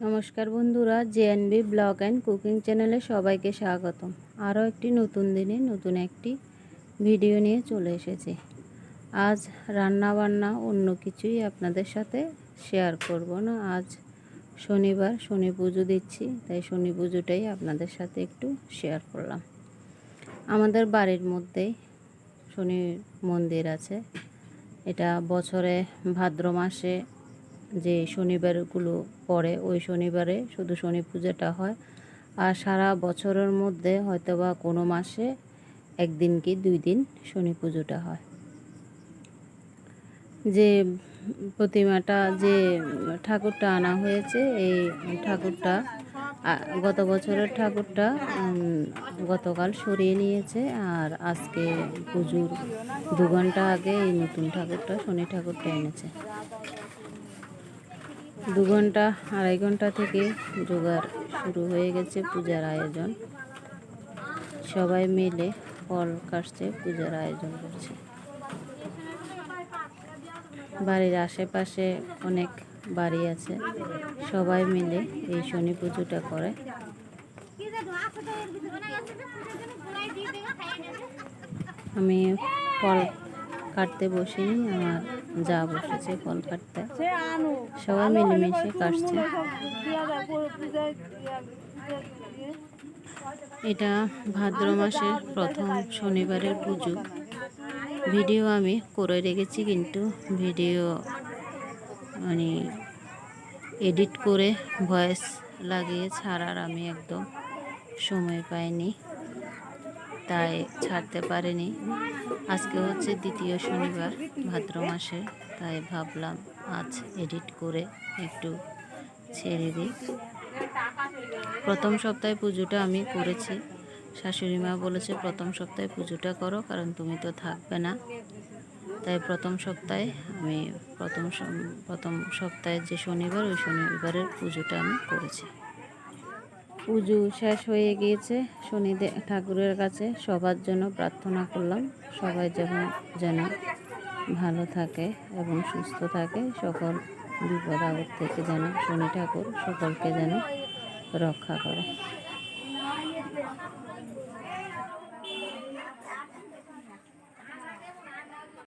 নমস্কার বন্ধুরা JNB blog and cooking চ্যানেলে সবাইকে স্বাগতম। আরও একটি নতুন দিনে নতুন একটি ভিডিও নিয়ে চলে এসেছি। আজ রান্না বান্না অন্য কিছুই আপনাদের সাথে শেয়ার করব না। আজ শনিবার, শনি পুজো দিচ্ছি, তাই শনি পুজোটাই আপনাদের সাথে একটু শেয়ার করলাম। আমাদের বাড়ির মধ্যেই শনি মন্দির আছে। এটা বছরে ভাদ্র মাসে যে শনিবারগুলো পড়ে, ওই শনিবারে শুধু শনি পূজাটা হয়। আর সারা বছরের মধ্যে হয়তো বা কোনো মাসে একদিন কি দুই দিন শনি পুজোটা হয়। যে প্রতিমাটা যে ঠাকুরটা আনা হয়েছে, এই ঠাকুরটা গত বছরের ঠাকুরটা গতকাল সরিয়ে নিয়েছে। আর আজকে পুজোর দু ঘণ্টা আগে এই নতুন ঠাকুরটা, শনি ঠাকুরটা এনেছে। দু ঘণ্টা, আড়াই ঘণ্টা থেকে জোগাড় শুরু হয়ে গেছে পূজার আয়োজন। সবাই মিলে ফল কাটছে, পূজার আয়োজন করছে। বাড়ির আশেপাশে অনেক বাড়ি আছে, সবাই মিলে এই শনি পুজোটা করে। আমি ফল কাটতে বসিনি আমার যা বসেছে ফল কাটতে। সবাই মিলেমিশে কাটছে। এটা ভাদ্র মাসের প্রথম শনিবারের পুজো। ভিডিও আমি করে রেখেছি কিন্তু ভিডিও মানে এডিট করে ভয়েস লাগিয়ে ছাড়ার আমি একদম সময় পাইনি। তাই ছাড়তে পারিনি। আজকে হচ্ছে দ্বিতীয় শনিবার, ভাদ্র মাসে। তাই ভাবলাম আজ এডিট করে একটু ছেড়ে দিই। প্রথম সপ্তাহে পুজোটা আমি করেছি। শাশুড়ি মা বলেছে, প্রথম সপ্তাহে পুজোটা করো, কারণ তুমি তো থাকবে না। তাই প্রথম সপ্তাহে আমি প্রথম প্রথম সপ্তাহে যে শনিবার, ওই শনিবারের পুজোটা আমি করেছি। পুজো শেষ হয়ে গিয়েছে। শনিদেব ঠাকুরের কাছে সবার জন্য প্রার্থনা করলাম। সবাই যেন যেন ভালো থাকে এবং সুস্থ থাকে। সকল বিপদ আগর থেকে যেন শনি ঠাকুর সকলকে যেন রক্ষা করে।